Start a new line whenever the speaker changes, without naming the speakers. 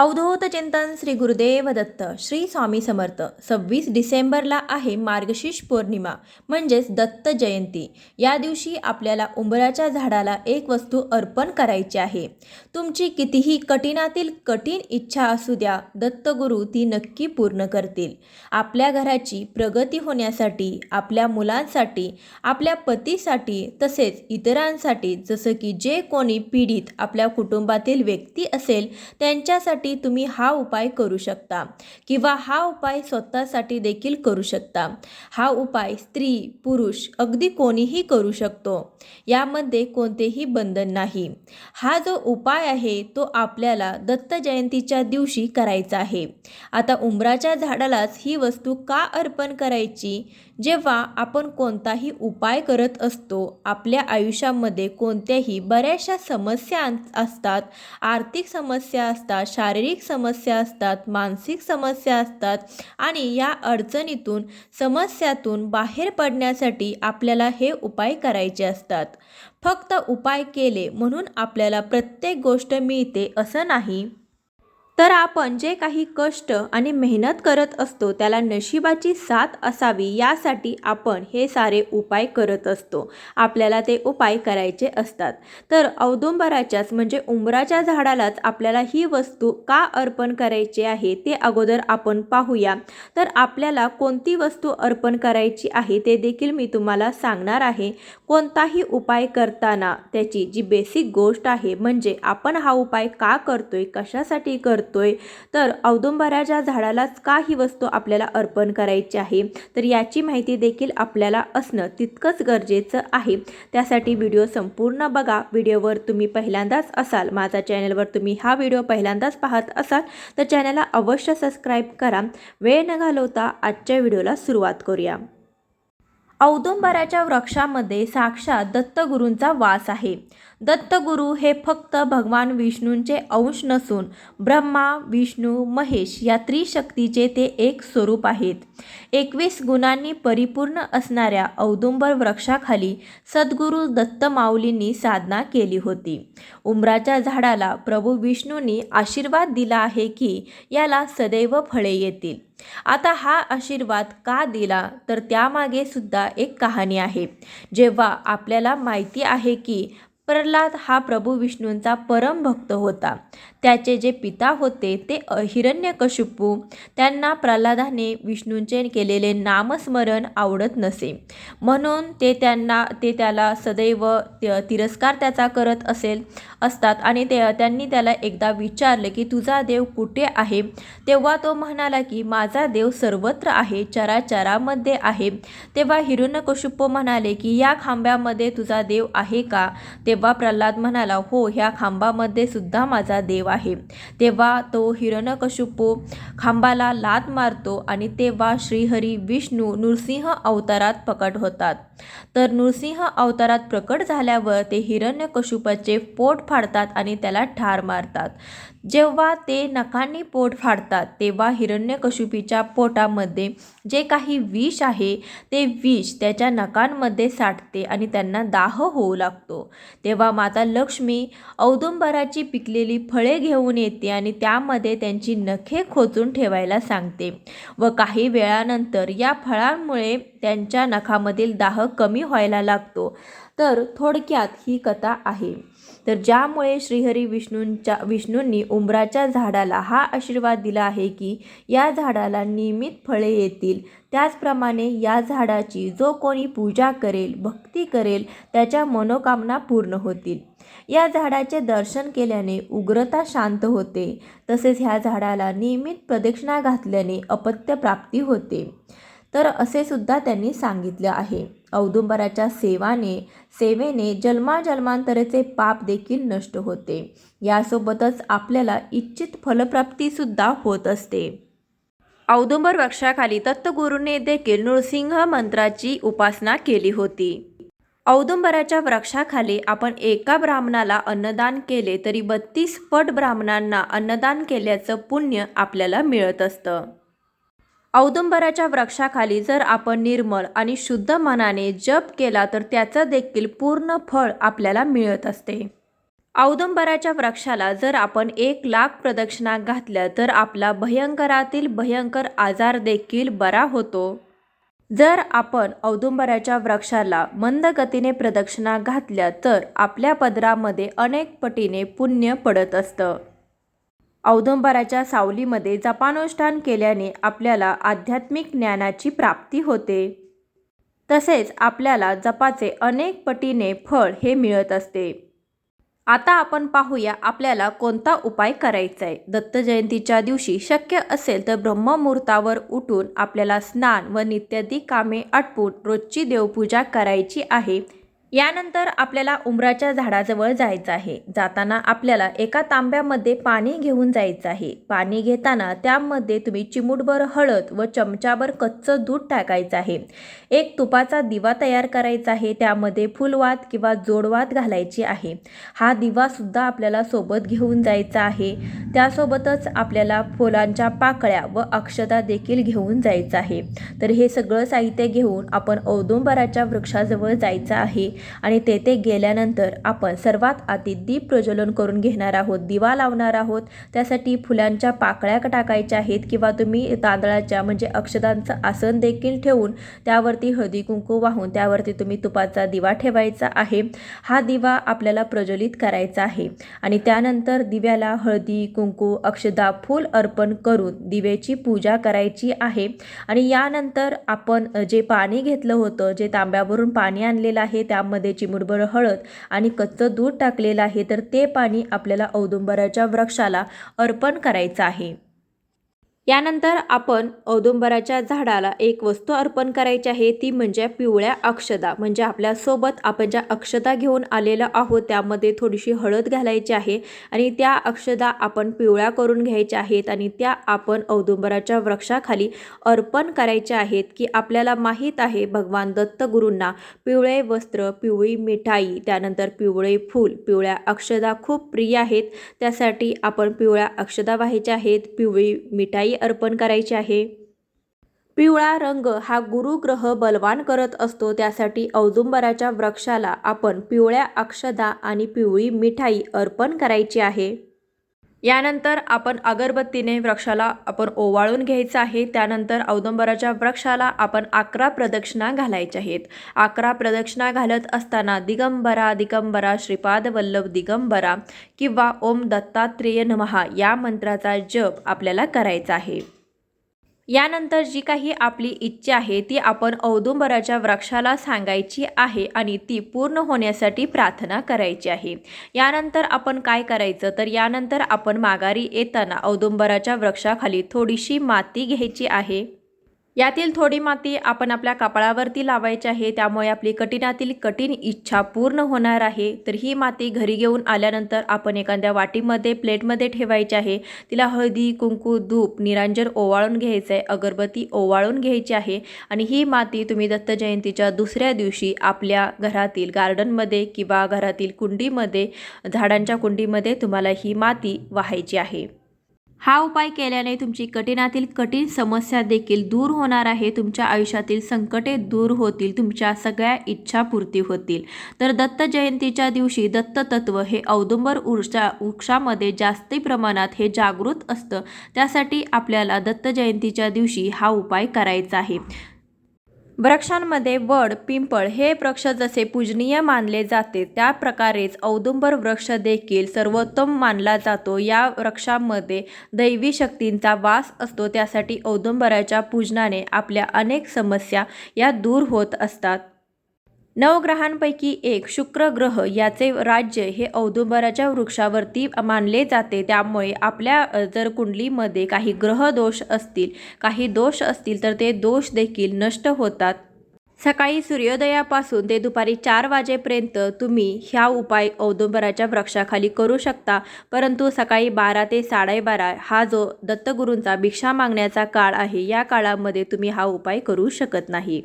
अवधूत चिंतन श्री गुरुदेव दत्त श्री स्वामी समर्थ. सव्वीस डिसेंबरला आहे मार्गशीर्ष पौर्णिमा म्हणजेच दत्त जयंती. या दिवशी आपल्याला उंबराच्या झाडाला एक वस्तू अर्पण करायची आहे. तुमची कितीही कठीणातील कठीण इच्छा असू द्या दत्तगुरू ती नक्की पूर्ण करतील. आपल्या घराची प्रगती होण्यासाठी आपल्या मुलांसाठी आपल्या पतीसाठी तसेच इतरांसाठी जसं की जे कोणी पीडित आपल्या कुटुंबातील व्यक्ती असेल त्यांच्यासाठी तुम्ही हा उपाय करू शकता किंवा हा उपाय स्वतःसाठी देखील करू शकता. हा उपाय स्त्री पुरुष अगदी कोणीही करू शकतो. यामध्ये कोणतेही बंधन नाही. हा जो उपाय आहे तो आपल्याला दत्त जयंतीच्या दिवशी करायचा आहे. आता उंबराच्या झाडालाच ही वस्तू का अर्पण करायची? जेव्हा आपण कोणताही उपाय करत असतो आपल्या आयुष्यामध्ये कोणत्याही बऱ्याचशा समस्या असतात. आर्थिक समस्या असतात शारीरिक समस्या असतात मानसिक समस्या असतात आणि या अडचणीतून समस्यातून बाहेर पडण्यासाठी आपल्याला हे उपाय करायचे असतात. फक्त उपाय केले म्हणून आपल्याला प्रत्येक गोष्ट मिळते असं नाही. तर आपण जे काही कष्ट आणि मेहनत करत असतो त्याला नशिबाची साथ असावी यासाठी आपण हे सारे उपाय करत असतो. आपल्याला ते उपाय करायचे असतात. तर औदुंबराच्याच म्हणजे उंबराच्या झाडालाच आपल्याला ही वस्तू का अर्पण करायची आहे ते अगोदर आपण पाहूया. तर आपल्याला कोणती वस्तू अर्पण करायची आहे ते देखील मी तुम्हाला सांगणार आहे. कोणताही उपाय करताना त्याची जी बेसिक गोष्ट आहे म्हणजे आपण हा उपाय का करतोय कशासाठी करतो करतोय तर औदुंबराच्या झाडालाच का ही वस्तू आपल्याला अर्पण करायची आहे तर याची माहिती देखील आपल्याला असणं तितकंच गरजेचं आहे. त्यासाठी व्हिडिओ संपूर्ण बघा. व्हिडिओवर तुम्ही पहिल्यांदाच असाल माझा चॅनलवर तुम्ही हा व्हिडिओ पहिल्यांदाच पाहत असाल तर चॅनलला अवश्य सबस्क्राईब करा. वेळ न घालवता आजच्या व्हिडिओला सुरुवात करूया. औदुंबराच्या वृक्षामध्ये साक्षात दत्तगुरूंचा वास आहे. दत्तगुरू हे फक्त भगवान विष्णूंचे अंश नसून ब्रह्मा विष्णू महेश या त्रिशक्तीचे ते एक स्वरूप आहेत. एकवीस गुणांनी परिपूर्ण असणाऱ्या औदुंबर वृक्षाखाली सद्गुरू दत्त माऊलींनी साधना केली होती. उमराच्या झाडाला प्रभू विष्णूंनी आशीर्वाद दिला आहे की याला सदैव फळे येतील. आता हा आशीर्वाद का दिला? तर त्यामागे सुद्धा एक कहाणी आहे. जेव्हा आपल्याला माहिती आहे की प्रल्हाद हा प्रभू विष्णूंचा परम भक्त होता. त्याचे जे पिता होते ते हिरण्यकशिपू त्यांना प्रल्हादाने विष्णूंचे केलेले नामस्मरण आवडत नसे. म्हणून ते त्यांना ते त्याला सदैव त- तिरस्कार त्याचा करत असेल असतात. आणि ते त्यांनी त्याला एकदा विचारले की तुझा देव कुठे आहे? तेव्हा तो म्हणाला की माझा देव सर्वत्र आहे चराचरामध्ये आहे. तेव्हा हिरण्यकशिपू म्हणाले की या खांब्यामध्ये तुझा देव आहे का? ते तेव्हा प्रल्हाद म्हणाला हो ह्या खांबामध्ये सुद्धा माझा देव आहे. तेव्हा तो हिरणकशुपू खांबाला लात मारतो आणि तेव्हा श्रीहरी विष्णू नृसिंह अवतारात प्रकट होतात. तर नृसिंह अवतारात प्रकट झाल्यावर ते हिरण्यकशुपाचे पोट फाडतात आणि त्याला ठार मारतात. जेव्हा ते नखांनी पोट फाडतात तेव्हा हिरण्यकशुपीच्या पोटामध्ये जे काही विष आहे ते विष त्याच्या नखांमध्ये साठते आणि त्यांना दाह होऊ लागतो. तेव्हा माता लक्ष्मी औदुंबराची पिकलेली फळे घेऊन येते आणि त्यामध्ये त्यांची नखे खोचून ठेवायला सांगते व काही वेळानंतर या फळांमुळे त्यांच्या नखामधील दाह कमी व्हायला लागतो. तर थोडक्यात ही कथा आहे. तर ज्यामुळे श्रीहरी विष्णूंच्या विष्णूंनी उंबराच्या झाडाला हा आशीर्वाद दिला आहे की या झाडाला नियमित फळे येतील. त्याचप्रमाणे या झाडाची जो कोणी पूजा करेल भक्ती करेल त्याच्या मनोकामना पूर्ण होतील. या झाडाचे दर्शन केल्याने उग्रता शांत होते. तसेच ह्या झाडाला नियमित प्रदक्षिणा घातल्याने अपत्य प्राप्ती होते. तर असे सुद्धा त्यांनी सांगितले आहे. औदुंबराच्या सेवाने सेवेने जन्माजन्मांतरेचे पाप देखील नष्ट होते. यासोबतच आपल्याला इच्छित फलप्राप्तीसुद्धा होत असते. औदुंबर वृक्षाखाली दत्तगुरूने देखील नृसिंह मंत्राची उपासना केली होती. औदुंबराच्या वृक्षाखाली आपण एका ब्राह्मणाला अन्नदान केले तरी बत्तीस पट ब्राह्मणांना अन्नदान केल्याचं पुण्य आपल्याला मिळत असतं. औदुंबराच्या वृक्षाखाली जर आपण निर्मळ आणि शुद्ध मनाने जप केला तर त्याचं देखील पूर्ण फळ आपल्याला मिळत असते. औदुंबराच्या वृक्षाला जर आपण एक लाख प्रदक्षिणा घातल्या तर आपला भयंकरातील भयंकर आजार देखील बरा होतो. जर आपण औदुंबराच्या वृक्षाला मंद गतीने प्रदक्षिणा घातल्या तर आपल्या पदरामध्ये अनेक पटीने पुण्य पडत असतं. औदुंबराच्या सावलीमध्ये जपानुष्ठान केल्याने आपल्याला आध्यात्मिक ज्ञानाची प्राप्ती होते. तसेच आपल्याला जपाचे अनेक पटीने फळ हे मिळत असते. आता आपण पाहूया आपल्याला कोणता उपाय करायचा आहे दत्त जयंतीच्या दिवशी शक्य असेल तर ब्रह्ममुहूर्तावर उठून आपल्याला स्नान व नित्यादी कामे आटपून रोजची देवपूजा करायची आहे. यानंतर आपल्याला उमराच्या झाडाजवळ जायचं आहे. जाताना आपल्याला एका तांब्यामध्ये पाणी घेऊन जायचं आहे. पाणी घेताना त्यामध्ये तुम्ही चिमूटभर हळद व चमचाभर कच्चं दूध टाकायचं आहे. एक तुपाचा दिवा तयार करायचा आहे. त्यामध्ये फुलवात किंवा जोडवात घालायची आहे. हा दिवासुद्धा आपल्याला सोबत घेऊन जायचा आहे. त्यासोबतच आपल्याला फुलांच्या पाकळ्या व अक्षता देखील घेऊन जायचं आहे. तर हे सगळं साहित्य घेऊन आपण औदुंबराच्या वृक्षाजवळ जायचं आहे. आणि तेथे गेल्यानंतर आपण सर्वात आधी दीप प्रज्वलन करून घेणार आहोत दिवा लावणार आहोत. त्यासाठी फुलांच्या पाकळ्या टाकायच्या आहेत किंवा तुम्ही तांदळाच्या म्हणजे अक्षदांचं आसन देखील ठेवून त्यावरती हळदी कुंकू वाहून त्यावरती तुम्ही तुपाचा दिवा ठेवायचा आहे. हा दिवा आपल्याला प्रज्वलित करायचा आहे. आणि त्यानंतर दिव्याला हळदी कुंकू अक्षदा फूल अर्पण करून दिव्याची पूजा करायची आहे. आणि यानंतर आपण जे पाणी घेतलं होतं जे तांब्यावरून पाणी आणलेलं आहे त्यामध्ये चिमुटभर हळद आणि कच्चं दूध टाकलेलं आहे तर ते पाणी आपल्याला औदुंबराच्या वृक्षाला अर्पण करायचं आहे. यानंतर आपण औदुंबराच्या झाडाला एक वस्तू अर्पण करायची आहे ती म्हणजे पिवळ्या अक्षदा. म्हणजे आपल्यासोबत आपण ज्या अक्षदा घेऊन आलेलो आहोत त्यामध्ये थोडीशी हळद घालायची आहे आणि त्या अक्षदा आपण पिवळ्या करून घ्यायच्या आहेत आणि त्या आपण औदुंबराच्या वृक्षाखाली अर्पण करायच्या आहेत की आपल्याला माहीत आहे भगवान दत्तगुरूंना पिवळे वस्त्र पिवळी मिठाई त्यानंतर पिवळे फूल पिवळ्या अक्षदा खूप प्रिय आहेत. त्यासाठी आपण पिवळ्या अक्षदा व्हायच्या आहेत पिवळी मिठाई अर्पण करायची आहे. पिवळा रंग हा गुरुग्रह बलवान करत असतो. त्यासाठी औदुंबराच्या वृक्षाला आपण पिवळ्या अक्षदा आणि पिवळी मिठाई अर्पण करायची आहे. यानंतर आपण अगरबत्तीने वृक्षाला आपण ओवाळून घ्यायचं आहे. त्यानंतर औदंबराच्या वृक्षाला आपण अकरा प्रदक्षिणा घालायच्या आहेत. अकरा प्रदक्षिणा घालत असताना दिगंबरा दिगंबरा श्रीपाद वल्लभ दिगंबरा किंवा ओम दत्तात्रेय नमहा या मंत्राचा जप आपल्याला करायचा आहे. यानंतर जी काही आपली इच्छा आहे ती आपण औदुंबराच्या वृक्षाला सांगायची आहे आणि ती पूर्ण होण्यासाठी प्रार्थना करायची आहे. यानंतर आपण काय करायचं? तर यानंतर आपण माघारी येताना औदुंबराच्या वृक्षाखाली थोडीशी माती घ्यायची आहे. यातील थोडी माती आपण आपल्या कपाळावरती लावायची आहे त्यामुळे आपली कठीणातील कठीण इच्छा पूर्ण होणार आहे. तर ही माती घरी घेऊन आल्यानंतर आपण एखाद्या वाटीमध्ये प्लेटमध्ये ठेवायची आहे. तिला हळदी कुंकू धूप निरांजन ओवाळून घ्यायचं आहे अगरबत्ती ओवाळून घ्यायची आहे. आणि ही माती तुम्ही दत्त जयंतीच्या दुसऱ्या दिवशी आपल्या घरातील गार्डनमध्ये किंवा घरातील कुंडीमध्ये झाडांच्या कुंडीमध्ये तुम्हाला ही माती वाहायची आहे. हा उपाय केल्याने तुमची कठीणातील कठीण समस्या देखील दूर होणार आहे. तुमच्या आयुष्यातील संकटे दूर होतील. तुमच्या सगळ्या इच्छा पूर्ती होतील. तर दत्त जयंतीच्या दिवशी दत्ततत्व हे औदुंबर ऊर्जा वृक्षामध्ये जास्ती प्रमाणात हे जागृत असतं. त्यासाठी आपल्याला दत्त जयंतीच्या दिवशी हा उपाय करायचा आहे. वृक्षांमध्ये वड पिंपळ हे वृक्ष जसे पूजनीय मानले जाते त्या प्रकारेच औदुंबर वृक्ष देखील सर्वोत्तम मानला जातो. या वृक्षामध्ये दैवी शक्तींचा वास असतो. त्यासाठी औदुंबराच्या पूजनाने आपल्या अनेक समस्या या दूर होत असतात. नवग्रहांपैकी एक शुक्र ग्रह याचे राज्य हे औदुंबराच्या वृक्षावरती मानले जाते. त्यामुळे आपल्या जर कुंडलीमध्ये काही ग्रह दोष असतील काही दोष असतील तर ते दोष देखील नष्ट होतात. सकाळी सूर्योदयापासून ते दुपारी चार वाजेपर्यंत तुम्ही ह्या उपाय औदुंबराच्या वृक्षाखाली करू शकता. परंतु सकाळी बारा ते साडेबारा हा जो दत्तगुरूंचा भिक्षा मागण्याचा काळ आहे या काळामध्ये तुम्ही हा उपाय करू शकत नाही.